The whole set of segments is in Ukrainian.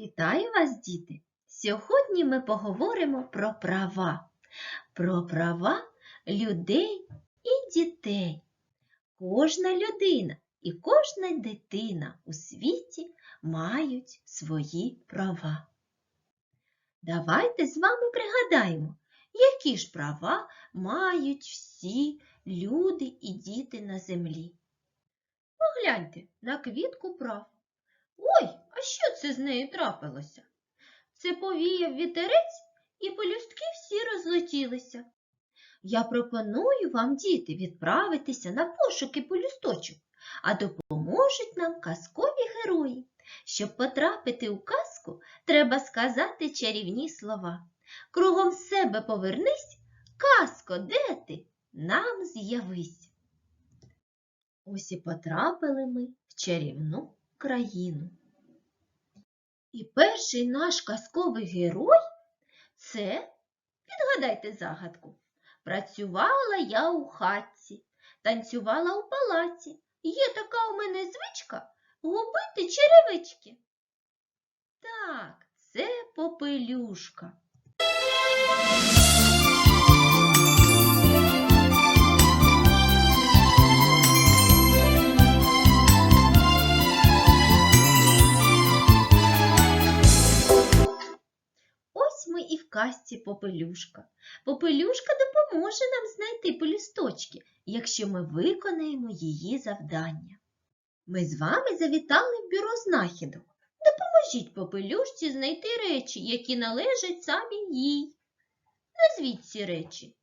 Вітаю вас, діти! Сьогодні ми поговоримо про права, про права людей і дітей. Кожна людина і кожна дитина у світі мають свої права. Давайте з вами пригадаємо, які ж права мають всі люди і діти на землі. Погляньте на квітку прав. Ой, що це з нею трапилося? Це повіяв вітерець, і пелюстки всі розлетілися. Я пропоную вам, діти, відправитися на пошуки пелюсточок, а допоможуть нам казкові герої. Щоб потрапити у казку, треба сказати чарівні слова. Кругом себе повернись, казко, де ти? Нам з'явись. Ось і потрапили ми в чарівну країну. І перший наш казковий герой це, відгадайте загадку, працювала я у хатці, танцювала у палаці. Є така у мене звичка губити черевички. Так, це попелюшка. Казці Попелюшка. Попелюшка допоможе нам знайти пелюсточки, якщо ми виконаємо її завдання. Ми з вами завітали в бюро знахідок. Допоможіть попелюшці знайти речі, які належать самі їй. Назвіть ці речі.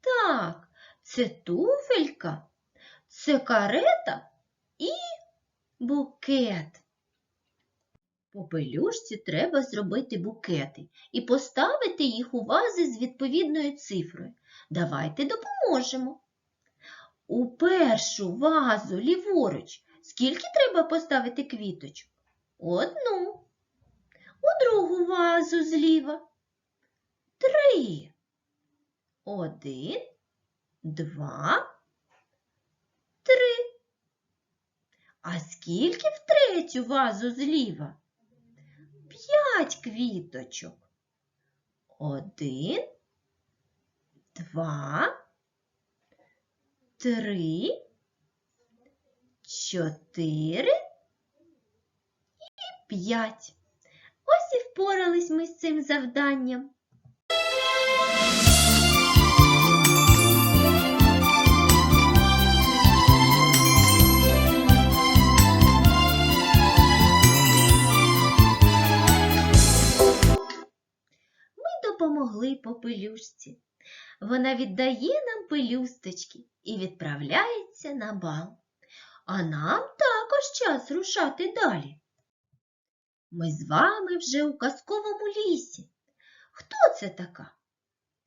Так, це туфелька, це карета і букет. Попелюшці треба зробити букети і поставити їх у вази з відповідною цифрою. Давайте допоможемо. У першу вазу ліворуч скільки треба поставити квіточок? Одну. У другу вазу зліва. Три. Один, два, три. А скільки в третю вазу зліва? П'ять квіточок. Один, два, три, чотири і п'ять. Ось і впорались ми з цим завданням. Допомогли попелюшці. Вона віддає нам пелюсточки і відправляється на бал. А нам також час рушати далі. Ми з вами вже у казковому лісі. Хто це така?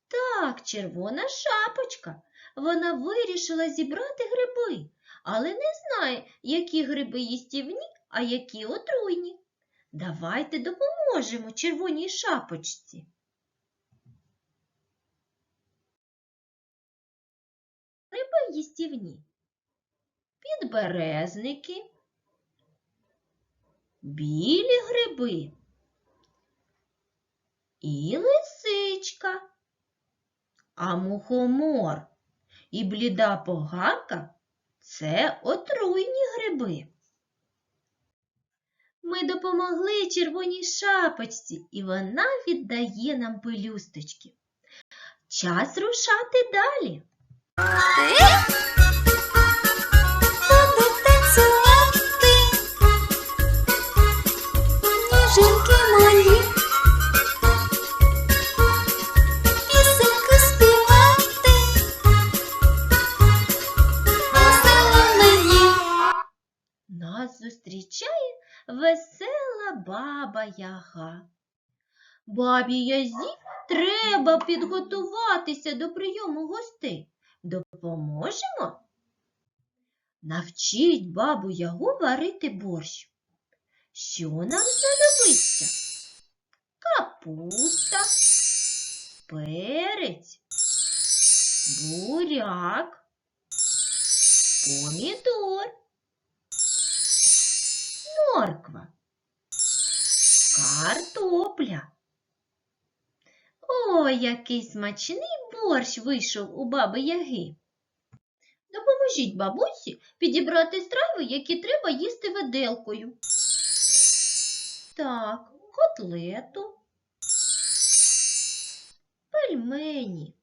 Так, червона шапочка. Вона вирішила зібрати гриби, але не знає, які гриби їстівні, а які отруйні. Давайте допоможемо червоній шапочці. Їстівні. Підберезники, білі гриби і лисичка, а мухомор і бліда поганка це отруйні гриби. Ми допомогли червоній шапочці, і вона віддає нам пелюсточки. Час рушати далі. Буду танцювати, ніженьки мої, пісеньку співати. Нас зустрічає весела баба Яга. Бабі Язі треба підготуватися до прийому гостей. Допоможемо? Навчіть бабу Ягу варити борщ. Що нам знадобиться? Капуста, перець, буряк, помідор, морква, картопля. Ой, який смачний борщ вийшов у баби Яги. Допоможіть бабусі підібрати страви, які треба їсти виделкою. Так, котлету, пельмені,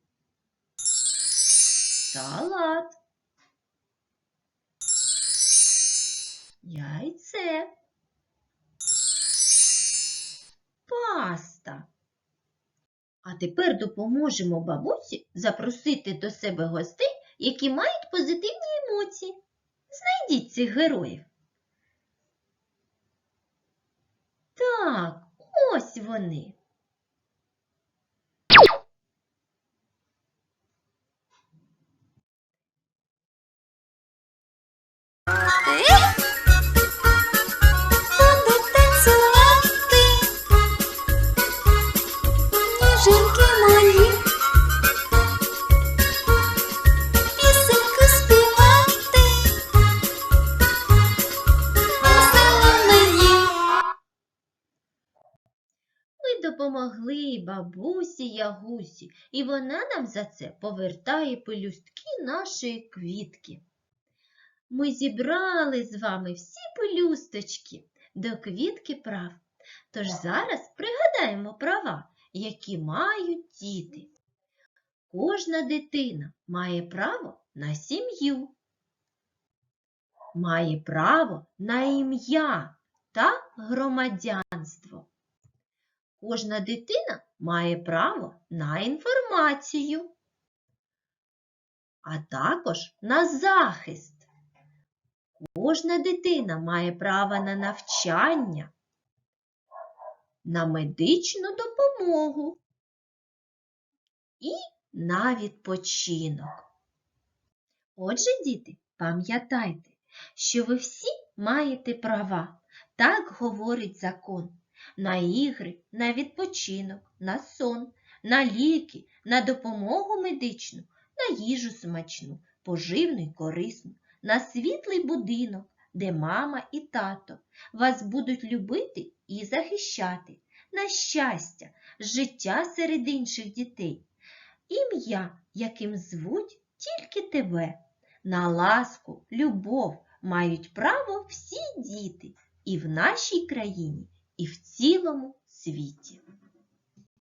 салат, яйце, А тепер допоможемо бабусі запросити до себе гостей, які мають позитивні емоції. Знайдіть цих героїв. Так, ось вони. Ніженьки мої, пісеньку співати, весело мені. Ми допомогли бабусі Ягусі, і вона нам за це повертає пелюстки нашої квітки. Ми зібрали з вами всі пелюсточки до квітки прав. Тож зараз пригадаємо права, які мають діти. Кожна дитина має право на сім'ю, має право на ім'я та громадянство. Кожна дитина має право на інформацію, а також на захист. Кожна дитина має право на навчання, на медичну допомогу і на відпочинок. Отже, діти, пам'ятайте, що ви всі маєте права. Так говорить закон на ігри, на відпочинок, на сон, на ліки, на допомогу медичну, на їжу смачну, поживну й корисну, на світлий будинок, де мама і тато вас будуть любити і захищати, на щастя, життя серед інших дітей, ім'я, яким звуть тільки тебе, на ласку, любов мають право всі діти і в нашій країні, і в цілому світі.